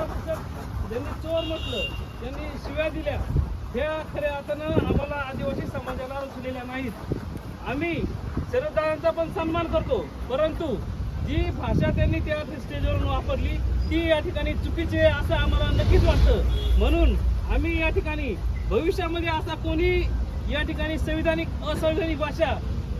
ज्यांनी चोर म्हटलं त्यांनी शिव्या दिल्या ह्या खऱ्या अर्थानं आम्हाला आदिवासी समाजाला रुचलेल्या नाहीत. आम्ही शरददादांचा पण सन्मान करतो परंतु जी भाषा त्यांनी त्या स्टेजवरून वापरली ती या ठिकाणी चुकीची आहे असं आम्हाला नक्कीच वाटतं. म्हणून आम्ही या ठिकाणी भविष्यामध्ये असा कोणी या ठिकाणी संविधानिक असंविधानिक भाषा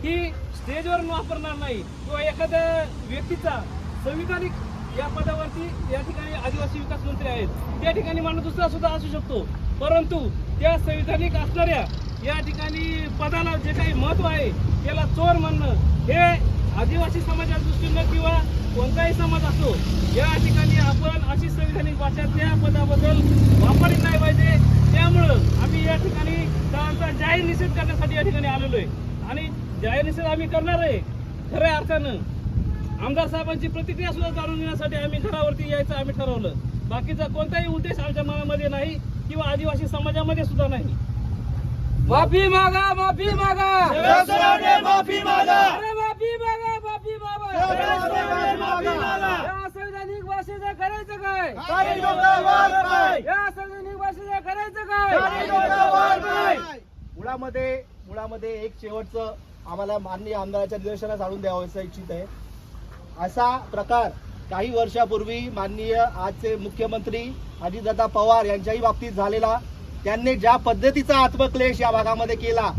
ही स्टेजवरून वापरणार नाही किंवा एखाद्या व्यक्तीचा संविधानिक या पदावरती या ठिकाणी आदिवासी विकास मंत्री आहेत. त्या ठिकाणी माणूस दुसरा सुद्धा असू शकतो. परंतु त्या संविधानिक असणाऱ्या या ठिकाणी पदाला जे काही महत्त्व आहे त्याला चोर म्हणणं हे आदिवासी समाजाच्या दृष्टीनं किंवा कोणताही समाज असो या ठिकाणी आपण अशी संविधानिक भाषा त्या पदाबद्दल वापरली नाही पाहिजे. त्यामुळं आम्ही या ठिकाणी त्यांचा जाहीर निषेध करण्यासाठी या ठिकाणी आलेलो आहे. आणि जाहीर निषेध आम्ही करणार आहे खऱ्या अर्थानं. आमदार साहेबांची प्रतिक्रिया सुद्धा जाणून घेण्यासाठी आम्ही घरावरती यायचं आम्ही ठरवलं. बाकीचा कोणताही उद्देश आमच्या मनामध्ये नाही किंवा आदिवासी समाजामध्ये सुद्धा नाही. माफी मागा माफी मागा. माफी मागा. अरे माफी मागा माफी मागा. माफी मागा. या संविधानिक भाषेचं करायचं काय? या संविधानिक भाषेचं करायचं काय? मुळामध्ये मुळामध्ये एक शेवटचं आम्हाला माननीय आमदाराच्या निदर्शनास आणून द्यावं असं इच्छित आहे. असा प्रकार काही वर्षापूर्वी माननीय आजचे मुख्यमंत्री अजितदादा पवार यांच्याही बाबतीत झालेला. त्यांनी ज्या पद्धतीचा आत्मक्लेश या भागामध्ये केला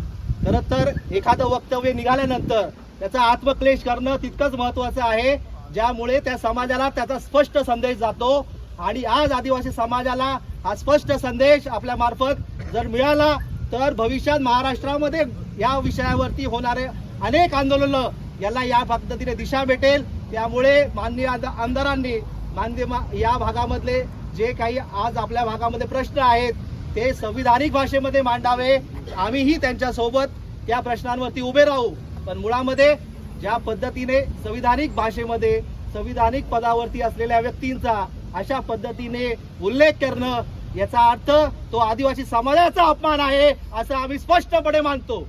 खरं तर एखादं वक्तव्य निघाल्यानंतर त्याचा आत्मक्लेश करणं तितकंच महत्वाचं आहे ज्यामुळे त्या समाजाला त्याचा स्पष्ट संदेश जातो. आणि आज आदिवासी समाजाला हा स्पष्ट संदेश आपल्या मार्फत जर मिळाला तर भविष्यात महाराष्ट्रामध्ये या विषयावरती होणारे अनेक आंदोलनं याला या पद्धतीने दिशा भेटेल. त्यामुळे माननीय आमदारांनी माननीय मा- या भागामधले जे काही आज आपल्या भागामध्ये प्रश्न आहेत ते संविधानिक भाषेमध्ये मांडावे. आम्हीही त्यांच्यासोबत त्या प्रश्नांवरती उभे राहू. पण मुळामध्ये ज्या पद्धतीने संविधानिक भाषेमध्ये संविधानिक पदावरती असलेल्या व्यक्तींचा अशा पद्धतीने उल्लेख करणं याचा अर्थ तो आदिवासी समाजाचा अपमान आहे असं आम्ही स्पष्टपणे मानतो.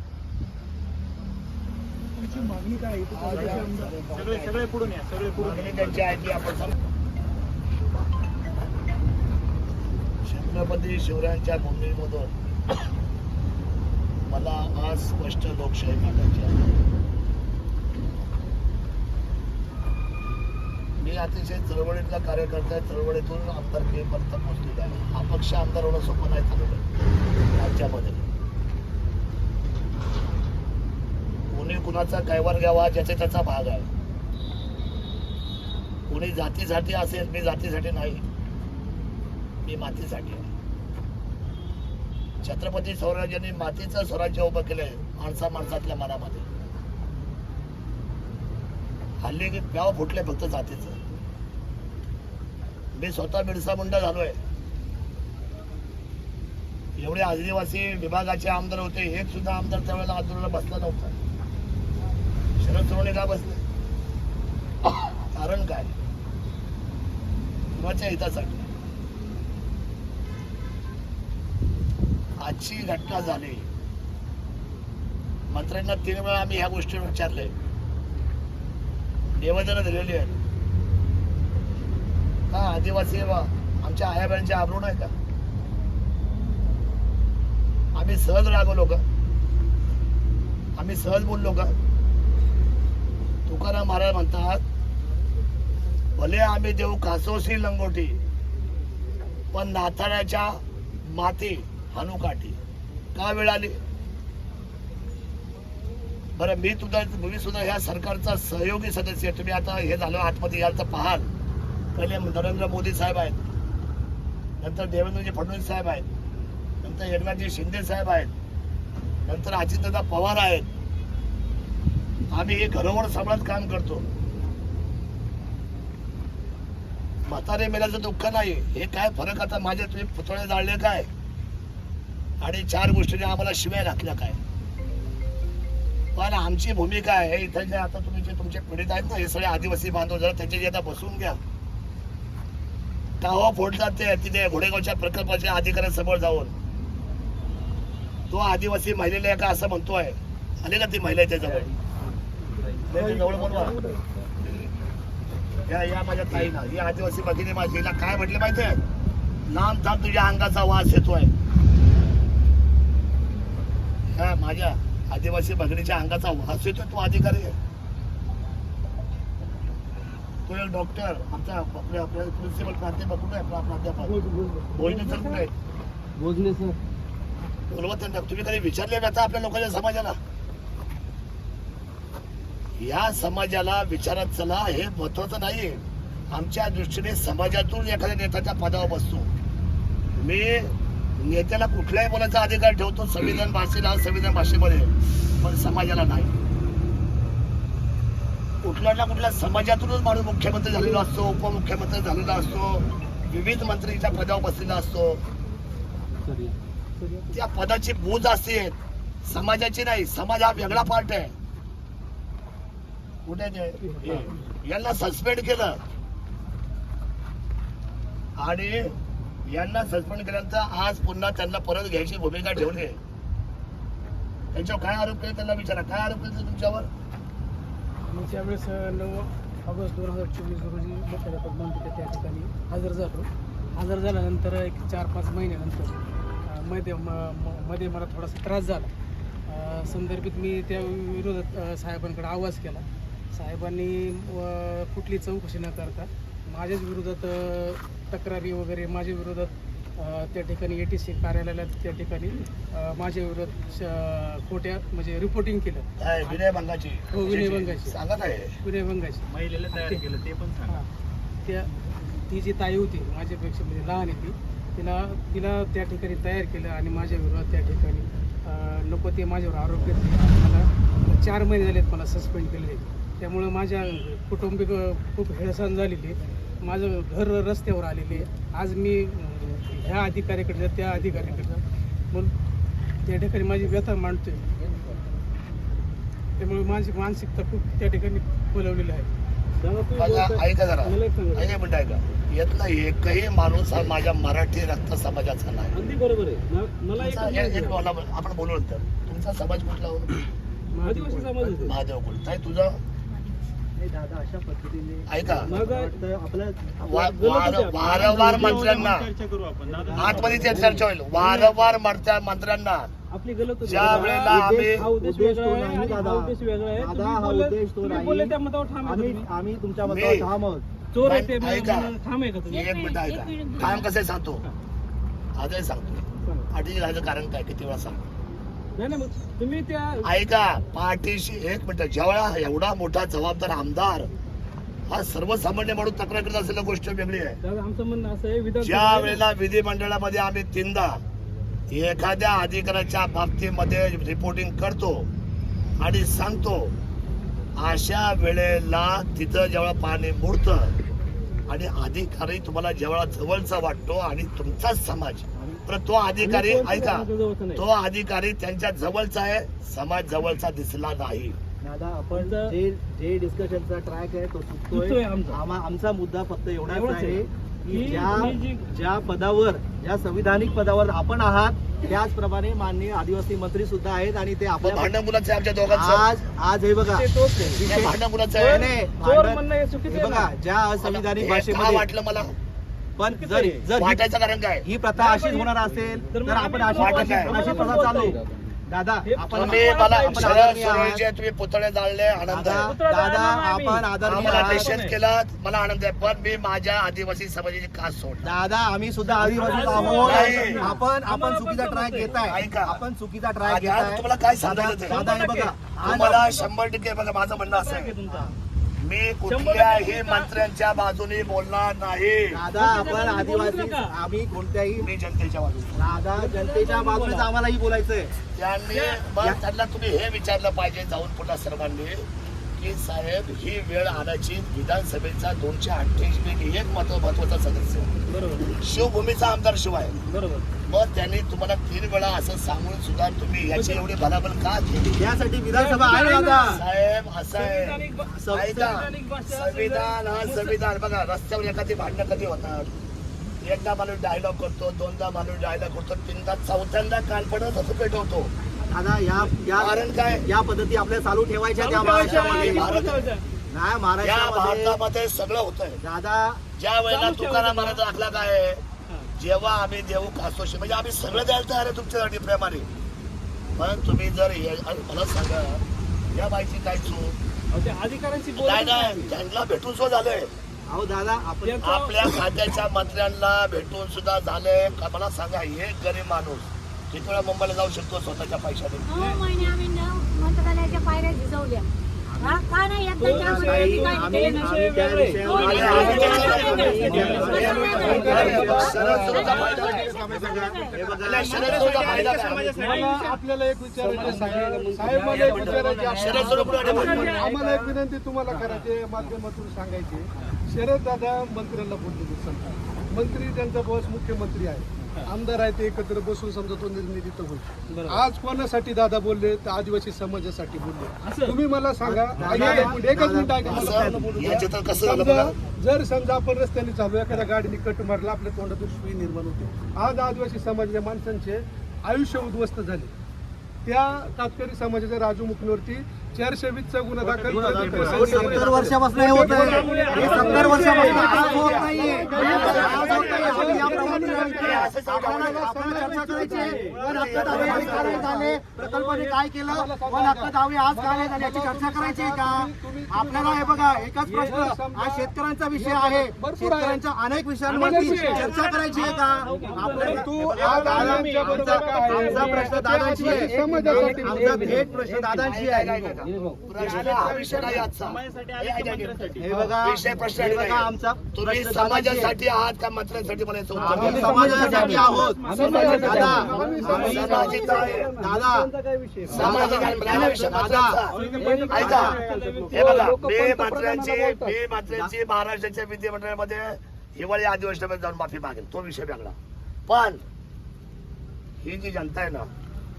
मागणी त्यांची आहे आपण छत्रपती शिवरायांच्या भूमीमधून मला आज स्पष्ट लोकशाही मागायची आहे. मी अतिशय चळवळीतला कार्यकर्ता आहे. चळवळीतून आमदारकीपर्यंत पोहोचलेला आहे. अपक्ष आमदार होणं सोपं नाही झालेलं राज्यामध्ये कोणी कुणाचा कैवार घ्यावा ज्याचा त्याचा भाग आहे. कोणी जातीसाठी असेल मी जातीसाठी नाही. मी मातीसाठी आहे. छत्रपती स्वराज्याने मातीचं स्वराज्य उभं केलंय माणसा माणसातल्या मनामध्ये. हल्ली प्याव फुटले फक्त जातीचं. मी स्वतः बिरसा मुंडा झालोय. एवढे आदिवासी विभागाचे आमदार होते एक सुद्धा आमदार त्यावेळेला आंदोलनाला बसला नव्हता. शरद सोडवणे का बसले? कारण काय? कुणाच्या हितासाठी? आजची घटना झाली. मंत्र्यांना तीन वेळा आम्ही ह्या गोष्टीवर विचारले निवेदन दिलेली आहेत. का आदिवासी बा. आमच्या आयाबाईंचे आबरू नाही का? आम्ही सहज रागवलो का? आम्ही सहज बोललो का? तुकाराम महाराज म्हणतात भले आम्ही देऊ कासोशी लंगोटी पण नाताळ्याच्या माती हनुकाठी का वेळ आली? बरं मी सुद्धा मी सुद्धा ह्या सरकारचा सहयोगी सदस्य आहे. तुम्ही आता हे झालं आतमध्ये याल तर पाहाल. पहिले नरेंद्र मोदी साहेब आहेत. नंतर देवेंद्रजी फडणवीस साहेब आहेत. नंतर एकनाथजी शिंदे साहेब आहेत. नंतर अजितदादा पवार आहेत. आम्ही हे घरोवर सांभाळत काम करतो. म्हातारे मेल्याचं दुःख नाही हे काय फरक आता माझे तुम्ही पुतळे जाळले काय? आणि चार गोष्टीने आम्हाला शिव्या घातल्या काय? पण आमची भूमिका आहे इथं जे आता तुम्ही जे तुमचे पीडित आहेत ना हे सगळे आदिवासी बांधव जरा त्यांच्या जे आता बसून घ्या. टावा फोडतात ते तिथे घोडेगावच्या प्रकल्पाच्या अधिकाऱ्यांसमोर जाऊन. तो आदिवासी महिलेला आहे का असं म्हणतोय. आले का ती महिला आहे त्याजवळ त्याच्याजवळ बोलवा या या माझ्या ताईला ही आदिवासी भगिनी माझी हिला काय म्हटलं माहितीये? लांब थांब तुझ्या अंगाचा वास येतोय. हा माझ्या आदिवासी भगिनीच्या अंगाचा वास येतोय तो अधिकारी आहे. तो एक डॉक्टर आमचा आपल्या आपल्या प्रिन्सिपल प्राध्यापक कुठे आहे? प्रा- प्राध्यापक. बोलणे सर कुठे बोजने सर. बोलवत त्यांना तुम्ही कधी विचारले व्यथा आपल्या लोकांच्या समाजाला? या समाजाला विचारात चला हे महत्वाचं नाही. आमच्या दृष्टीने समाजातून एखाद्या नेत्याच्या पदावर बसतो. मी नेत्याला कुठल्याही बोलायचा अधिकार ठेवतो संविधान भाषेला संविधान भाषेमध्ये पण समाजाला नाही. कुठल्या ना कुठल्या समाजातूनच माणूस मुख्यमंत्री झालेला असतो उपमुख्यमंत्री झालेला असतो विविध मंत्रीच्या पदावर बसलेला असतो. त्या पदाची बूज असते समाजाची नाही समाज हा वेगळा पार्ट आहे. कुठे यांना सस्पेंड केलं. आणि यांना सस्पेंड केल्यानंतर आज पुन्हा त्यांना परत घ्यायची भूमिका ठेवली त्यांच्यावर काय आरोप केले त्यांना विचारा. काय आरोप केले तुमच्यावर? मग त्यावेळेस नऊ ऑगस्ट दोन हजार चोवीस रोजी मुख्याध्यापक म्हणतो त्या ठिकाणी हजर झालो. हजर झाल्यानंतर एक चार पाच महिन्यानंतरमध्ये मध्ये मला थोडासा त्रास झाला. संदर्भित मी त्या विरोधात साहेबांकडे आवाज केला. साहेबांनी कुठली चौकशी न करता माझ्याच विरोधात तक्रारी वगैरे माझ्या विरोधात त्या ठिकाणी ए टी सी कार्यालयाला त्या ठिकाणी माझ्या विरोधात श- खोट्या म्हणजे रिपोर्टिंग केलं. काय विनयभंगाची हो, विनयभंगाची. सांगत आहे. विनयभंगाची महिलेला तयार केलं ते पण सांगा. हा. त्या ती जी ताई होती माझ्यापेक्षा म्हणजे लहान आहे ती तिला तिला त्या ठिकाणी तयार केलं आणि माझ्या विरोधात त्या ठिकाणी नको ते माझ्यावर आरोप घेतले. मला चार महिने झालेत मला सस्पेंड केलेले. त्यामुळं माझ्या कुटुंबिक खूप हेळसांड झालेली आहे. माझं घर रस्त्यावर आलेले आहे. आज मी ह्या अधिकाऱ्याकडे त्या अधिकाऱ्याकडे. म्हणून त्या ठिकाणी माझी व्यथा मांडतोय. त्यामुळे माझी मानसिकता खूप त्या ठिकाणी बोलवलेली आहे. ऐका जरा. म्हणता यातला एकही माणूस हा माझ्या मराठी रक्त समाजाचा नाही. अगदी बरोबर आहे. मला आपण बोलू नंतर. तुमचा समाज कुठला हो? आदिवासी समाज महादेव कुल काय तुझं दादा अशा पद्धतीने ऐका. वारंवार मंत्र्यांना. आपण दादा. आतमध्ये ते चर्चा होईल. वारंवार मंत्र्या मंत्र्यांना. आपली गलत ज्या वेळेला आम्ही हा उद्देश वेगळा आहे नाही आणि हा दादा. उद्देश वेगळा आहे. दादा, तुम्ही हा बोलले- उद्देश तो तुम्ही नाही. बोलले त्या मतावर ठाम आहे मी- का तुम्ही? आम्ही तुमच्या मी- मतावर ठाम आहोत. चोर आहे ते नाही, ऐका. म्हणून ठाम आहे का तुम्ही? एक मिनिट ऐका. काम कसं आहे सांगतो. आजही सांगतो. राहायचं कारण काय किती वेळा सांगतो? नाही नाही मग तुम्ही त्या ऐका पाठीशी एक मिनिट जेवढा एवढा मोठा जबाबदार आमदार हा सर्वसामान्य म्हणून तक्रार करत असलेली गोष्ट वेगळी आहे. दादा आमचं म्हणणं असं आहे विधान ज्या वेळेला विधिमंडळामध्ये आम्ही तीनदा एखाद्या अधिकाऱ्याच्या बाबतीमध्ये रिपोर्टिंग करतो आणि सांगतो अशा वेळेला तिथं जेव्हा पाणी मुरतं आणि अधिकारी तुम्हाला जेव्हा जवळचा वाटतो आणि तुमचाच समाज तो अधिकारी ऐका तो अधिकारी त्यांच्या जवळचा आहे समाज जवळचा दिसला नाही दादा आपण आमचा- जे जे डिस्कशनचा ट्रॅक आहे तो चुकतोय आमचा. आमा- आमचा मुद्दा फक्त एवढाच एवढाच आहे आहे. की ज्या जी- ज्या पदावर ज्या संविधानिक पदावर आपण आहात त्याचप्रमाणे माननीय आदिवासी मंत्री सुद्धा आहेत आणि ते मग आपल्या भांडण मुलाचं आहे आमच्या दोघांचं आज आज हे बघा ते तोच आहे. विषय- भांडण मुलाचं नाही, आहे नाही, चोर भांडण- म्हणणं हे चुकीचं आहे बघा ना. ज्या असंविधानिक हे का भाषेमध्ये वाटलं मला पण जर. जर ही- वाटायचं कारण काय ही प्रथा अशीच होणार असेल तर आपण अशी आम्हाला प्रथा चालू. दादा आपण तुम्ही मला आपण शरद आदरणीय आहात. सोरेचे तुम्ही पुतळे जाळले आनंद दादा आहे दादा. आपण आदरणीय आम्हाला आहात. निषेध केला मला आनंद आहे पण मी माझ्या आदिवासी समाजाची सोडला दादा आम्ही सुद्धा आदिवासी नाही. आहोत आपण आपण आम्हाला चुकीचा समजतंय. घेताय ऐका. आपण चुकीचा ट्रॅक आज- आज घेताय तुम्हाला काय दादा सांगायचं ते? दादा हे बघा आज तुम्हाला शंभर टक्के बघा माझं म्हणणं असं आहे मी कुठल्याही मंत्र्यांच्या बाजूने बोलणार नाही. दादा आपण आदिवासी. आम्ही कोणत्याही मी जनतेच्या बाजूने दादा जनतेच्या बाजूनेच आम्हालाही बोलायचंय. त्यांनी मग त्यांना तुम्ही हे विचारलं पाहिजे जाऊन पुन्हा सर्वांनी. की साहेब ही वेळ आणायची. विधानसभेचा दोनशे अठ्ठ्याऐंशी पैकी एक महत्त्व महत्त्वाचा सदस्य. बरोबर. शिवभूमीचा आमदार शिवाय. बरोबर. मग त्यांनी तुम्हाला तीन वेळा असं सांगून सुद्धा तुम्ही याची एवढी भलाबल का केली? त्यासाठी विधानसभा आहे साहेब असं आहे. संविधान हा संविधान. बघा रस्त्यावर एखादी भांडणं कधी होतात? एकदा माणूस डायलॉग करतो दोनदा माणूस डायलॉग करतो तीनदा चौथ्यांदा कान पडत असं पेटवतो. दादा या या कारण काय? या पद्धती आपल्या चालू ठेवायच्या त्या महाराष्ट्रामध्ये. नाही या महाराष्ट्रामध्ये भारतामध्ये सगळं होतंय. दादा ज्या वेळेला चालू तुकाराम. महाराज दाखला काय आहे? जेव्हा आम्ही देऊ कासोशी म्हणजे आम्ही सगळं द्यायला तयार आहे तुमच्यासाठी प्रेमाने पण तुम्ही जर हे- आणि मला सांगा या बाईची काय चूक? अधिकाऱ्यांशी नाही बोलत त्यांना भेटून सुद्धा झालंय. अहो दादा आपण आपल्या खात्याच्या मंत्र्यांना भेटून सुद्धा झालंय. का मला सांगा एक गरीब माणूस किती वेळा मुंबईला जाऊ शकतो स्वतःच्या पैशाने महिने आम्ही मंत्रालयाच्या पायऱ्या झिजवल्या हा नाही येत नाही त्यामध्ये आम्ही काय केलं नाही. हो, शरद फायदा काय? हे? मला आपल्याला एक विचारायचं आहे. साहेब मला एक विचारायचे आहे. शरद सुरू कुठे आहे? आम्हाला एक विनंती तुम्हाला करायची माध्यमातून सांगायची शरद दादा मंत्र्यांना बोलले समजा मंत्री त्यांचा बॉस मुख्यमंत्री आहे आमदार आहे ते एकत्र बसून समजा तो निर्णय तिथं होईल आज कोणासाठी दादा बोलले? तर आदिवासी समाजासाठी बोलले? तुम्ही मला सांगा. एकच मिनिट ऐका. झालं समजा बघा. जर समजा आपण रस्त्याने चालू एखाद्या गाडीने कट मारला आपल्या तोंडातून सुई निर्माण होते. आज आदिवासी समाजाच्या माणसांचे आयुष्य उद्ध्वस्त झाले. त्या तात्कारी समाजाच्या राजू मुखनवरती चारशे वीसचा गुन्हा दाखल अहो, सत्तर वर्षापासून हे होत आहे. हे सत्तर वर्षापासून आज होत नाहीये. आज होत नाही आपण याप्रमाणे आपल्याला आपल्याला चर्चा करायची आहे. वन हक्क दावे आज का नाही झाले. प्रकल्पाने काय केलं? वन हक्क दावे आज झाले याची चर्चा करायची आहे का? आपल्याला हे बघा एकच प्रश्न. हा शेतकऱ्यांचा विषय आहे. शेतकऱ्यांच्या अनेक विषयांवरती चर्चा करायची आहे का? आपल्याला तू हे काय? आमचा प्रश्न दादांची आहे. आमचा थेट प्रश्न दादांची आहे. हा विषय प्रश्न आमचा तुम्ही. समाजासाठी आहात का मंत्र्यांसाठी मला. समाजासाठी आहोत. दादा हे बघा. मी मंत्र्यांची मी मंत्र्यांची महाराष्ट्राच्या विधिमंडळामध्ये हिवाळी अधिवेशनामध्ये जाऊन माफी मागेल. तो विषय वेगळा. पण ही जी जनता आहे ना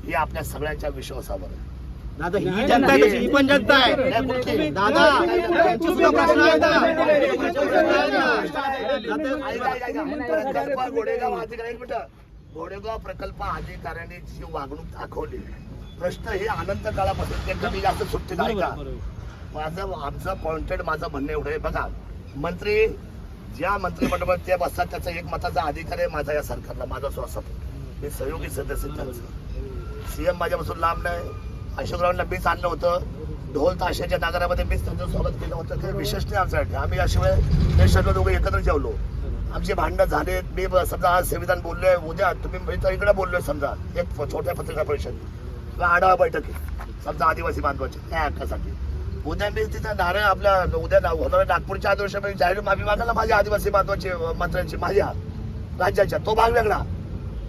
ही आपल्या सगळ्यांच्या विश्वासावर आहे. दादा ही जनता आहे तशी, ही पण जनता आहे. दादा त्यांचे सुद्धा प्रश्न आहेत ना. प्रकल्प गोडेगाव अधिकारी एक मिनिट गोडेगाव प्रकल्प अधिकाऱ्यांनी जी वागणूक दाखवली प्रश्न हे अनंत काळापासून ते कमी जास्त सुटते नाही का माझं आमचं पॉइंटेड माझं म्हणणं एवढं आहे. बघा मंत्री ज्या मंत्रिमंडळात ते बसतात त्याचा एक मताचा अधिकार आहे माझा या सरकारला माझा श्वास मी सहयोगी सदस्य त्यांचं सीएम माझ्यापासून लांब नाही. अशोकरावांना मीच आणलं होतं. ढोल ताशाच्या नागरामध्ये मीच त्यांचं स्वागत केलं होतं. ते विशेष नाही आमच्यासाठी. आम्ही याशिवाय ते सर्व दोघं एकत्र जेवलो. आमचे भांडणं झाले मी समजा आज संविधान बोललोय. उद्या तुम्ही मी तर इकडे बोललोय समजा. एक छोट्या पत्रकार परिषद. किंवा आढावा बैठक समजा आदिवासी बांधवाची. त्या हक्कासाठी. उद्या मी तिथं नारळ आपल्या उद्या होणाऱ्या नागपूरच्या आदिवासी जाहीर माफी मागायला माझ्या आदिवासी बांधवाचे मंत्र्यांची. माझ्या राज्याच्या. तो भाग वेगळा.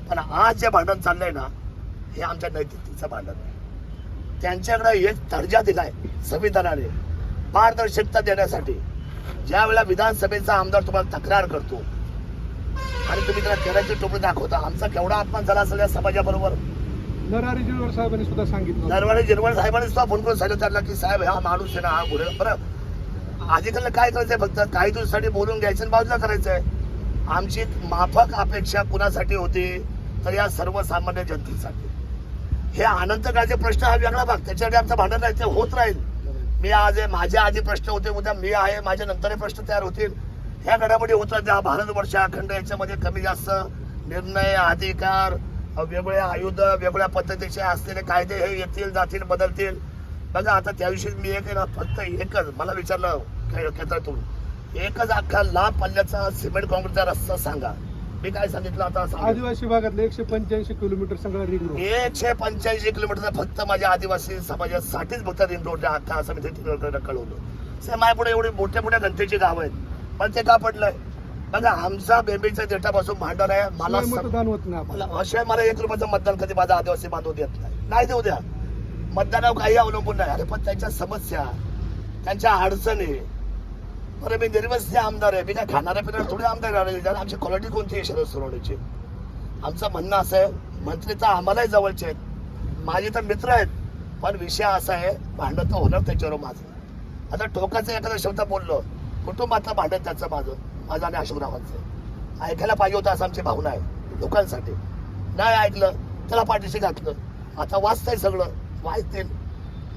पण आज जे भांडण चाललंय ना हे आमच्या नैतिकतेचं भांडण आहे. त्यांच्याकडे एक दर्जा दिलाय संविधानाने. पारदर्शकता देण्यासाठी. ज्या वेळेला विधानसभेचा आमदार तुम्हाला तक्रार करतो आणि तुम्ही त्याला तेराचे टोपे दाखवता आमचा केवढा अपमान झाला असेल या समाजाबरोबर? नरहरी जिरवळ साहेबांनी सुद्धा सांगितलं. दरवाडे जिरवळ साहेबांनी सुद्धा फोन करून सांगितलं त्यांना की साहेब हा माणूस आहे ना हा गुन्हे बरं अधिकाऱ्याला काय करायचंय फक्त? काही दिवसासाठी बोलून घ्यायचं आणि बाजूला करायचंय. आमची माफक अपेक्षा कुणासाठी होती? तर या सर्वसामान्य जनतेसाठी. हे अनंत काळचे प्रश्न हा वेगळा भाग. त्याच्यासाठी आमचं भांडण नाही ते होत राहील. मी आज माझ्या आधी प्रश्न होते उद्या मी आहे माझ्या नंतरही प्रश्न तयार होतील. ह्या घडामोडी होत राहते हा भारतवर्ष अखंड याच्यामध्ये कमी जास्त निर्णय अधिकार वेगळ्या आयुध वेगळ्या पद्धतीचे असलेले कायदे हे येतील जातील बदलतील. बघा आता त्याविषयी मी एक ना फक्त एकच मला विचारलं क्षेत्रातून एकच अख्खा लांब पल्ल्याचा सिमेंट काँक्रीटचा रस्ता सांगा. मी काय सांगितलं आता. आदिवासी भागातले एकशे पंच्याऐंशी किलोमीटर सगळा रिंग रोड एकशे पंच्याऐंशी किलोमीटर फक्त माझ्या आदिवासी समाजासाठीच फक्त रिंग रोड अख्खा असं मी ते तिकडं कळवलं. माझ्यापुढे एवढे मोठ्या मोठ्या घंटेची गाव आहेत. पण ते का पडलंय? बघा आमचा बेंबीच्या देठापासून भांडण आहे. मला सम- मतदान होत नाही आपण. मला मला एक रुपयाचं मतदान कधी माझा आदिवासी बांधव देत नाही. नाही देऊ द्या. मतदानावर काही अवलंबून नाही. अरे पण त्यांच्या समस्या त्यांच्या अडचणी बरं मी निर्वस्ती आमदार आहे. मी काय खाणाऱ्या पिणाऱ्या थोडे आमदार आले कारण आमची क्वालिटी कोणती आहे शरद सोनवणेची आमचं म्हणणं असं आहे मंत्री तर आम्हालाही जवळचे आहेत. माझे तर मित्र आहेत. पण विषय असा आहे भांडण तर होणार त्याच्यावर माझं. आता टोकाचं एखादा शब्द बोललो कुटुंबातलं भांडण त्याचं माझं. माझं आणि अशोकरावांचं ऐकायला पाहिजे होतं असं आमची भावना आहे लोकांसाठी. नाही ऐकलं त्याला पाठीशी घातलं. आता वाचतंय सगळं वाचतील.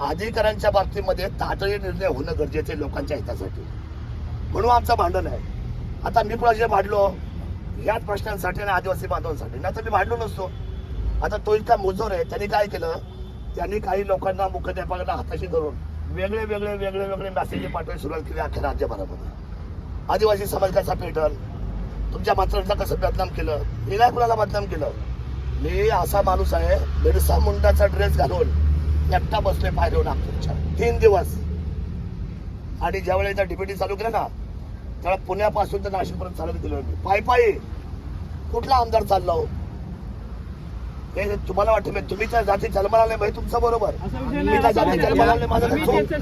अधिकाऱ्यांच्या बाबतीमध्ये तातडी निर्णय होणं गरजेचं आहे लोकांच्या हितासाठी. म्हणून आमचं भांडण आहे. आता मी कुणाशी भांडलो? याच प्रश्नांसाठी आणि आदिवासी बांधवांसाठी. नाही तर मी भांडलो नसतो. आता तो इतका मुजोर आहे. त्यांनी काय केलं? त्यांनी काही लोकांना मुख्याध्यापकांना हाताशी धरून वेगळे वेगळे वेगळे वेगळे मेसेज पाठवायला सुरुवात केली अख्ख्या राज्यभरामध्ये. आदिवासी समाज कसा पेटल. तुमच्या मात्रांचा कसं बदनाम केलं? मी नाही कुणाला बदनाम केलं? मी असा माणूस आहे बिरसा मुंडाचा ड्रेस घालून एकटा बसले पाहिजे नागपूरच्या तीन दिवस. आणि ज्या वेळेला डिप्युटी चालू केलं ना त्यावेळेला पुण्यापासून तर नाशिकपर्यंत चालत गेलो मी पायी पायी. कुठला आमदार चालला हो? हे तुम्हाला वाटतं मी तुम्ही त्या जाती जन्माला नाही भाई तुमचं बरोबर. मी त्या जाती जन्माला नाही माझं चूक.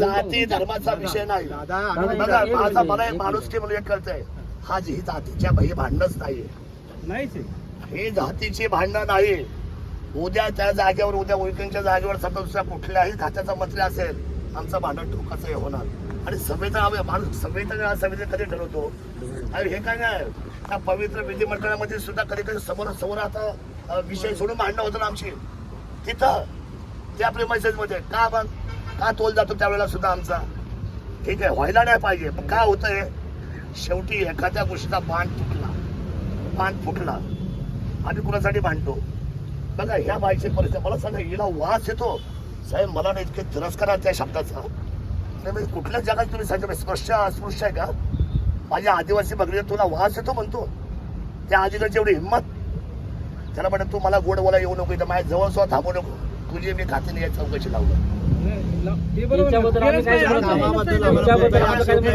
जाती. धर्माचा विषय नाही. बघा माझा मला एक माणूस की म्हणून एक कळतंय. हा जी ही जातीच्या भाई भांडणच नाहीये. ही जातीची भांडणं नाही उद्या त्या जागेवर उद्या उलकेंच्या जागेवर समजा दुसऱ्या कुठल्याही खात्याचा मंत्री असेल आमचा भांडण ठोकाचा हे होणार. आणि संविधान आम्ही- माणूस संवेदना संविधान कधी ठरवतो? आणि हे काय नाही? त्या पवित्र विधिमंडळामध्ये सुद्धा कधी कधी समोर समोर आता विषय सोडून भांडणं होतं ना आमची. तिथं त्या प्रेमाइसेस मध्ये का मग का तोल जातो त्यावेळेला सुद्धा आमचा? ठीक आहे व्हायला नाही पाहिजे. पण काय होतंय? शेवटी एखाद्या गोष्टीचा बाण तुटला बाण फुटला. आम्ही कुणासाठी भांडतो? बघा ह्या बाईची परिस्थिती मला सांगा हिला वास येतो? साहेब मला ना इतके तिरस्कार आहे त्या शब्दाचा. नाही म्हणजे कुठल्या जगात तुम्ही सांगता स्पर्श अस्पृश्य आहे का? माझ्या आदिवासी बघले तुला वास येतो म्हणतो. त्या आजीकडची एवढी हिंमत. त्याला म्हणत तू मला गोड बोला येऊ नको इथं. माझ्या जवळ सुद्धा थांबू नको. तुझी मी खाते नाही चौकशी लावलं नाही.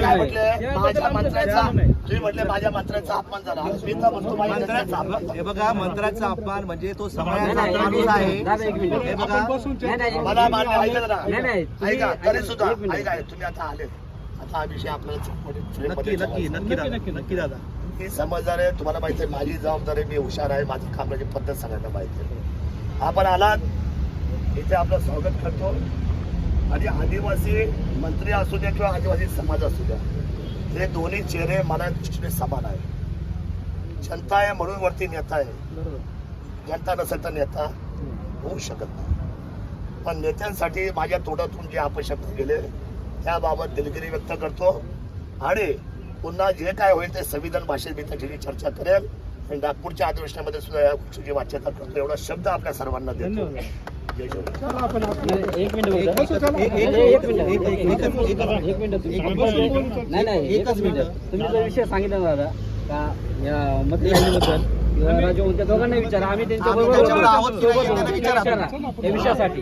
आम्ही नाही. माझ्या मंत्र्याचा. तुम्ही म्हटले माझ्या मंत्र्याचा अपमान झाला. मी तर म्हणतो माझ्या मंत्र्याचा अपमान हे बघा मंत्र्याचा अपमान म्हणजे तो समाजाचा नाही, माणूस आहे. दादा, एक मिनिट. हे बघा. नाही, नाही, मला मान्य ऐकलं नाही, ना नाही, तुम्ही- ऐका तरी सुद्धा एक मिनिट. ऐका तुम्ही आता आले. आता हा विषय आपल्याला चौकटीत नक्की नक्की. नक्की दादा नक्की दादा. ही समजदार आहे तुम्हाला माहिती आहे माझी जबाबदारी मी हुशार आहे माझी कामाची पद्धत सगळ्यांना माहिती आहे. आपण आलात इथे आपलं स्वागत करतो. आणि आदिवासी मंत्री असू द्या किंवा आदिवासी समाज असू द्या हे दोन्ही चेहरे मला दृष्टीने समान आहे जनता आहे म्हणून वरती नेता आहे. जनता नसेल तर नेता होऊ शकत नाही. पण नेत्यांसाठी माझ्या तोंडातून जे अपशब्द गेले त्याबाबत दिलगिरी व्यक्त करतो. आणि पुन्हा जे काय होईल ते संविधान भाषेत मी त्याची चर्चा करेल. आणि नागपूरच्या अधिवेशनामध्ये सुद्धा या गोष्टीची वाच्यता करतो. एवढा शब्द आपल्या सर्वांना देतो. एक मिनिट एक- एक मिनिट मिनिट नाही नाही एकच मिनिट तुम्ही जो विषय सांगितला दादा का या राजू त्या दोघांना विचारा आम्ही त्यांच्या बरोबर विचारा. या विषयासाठी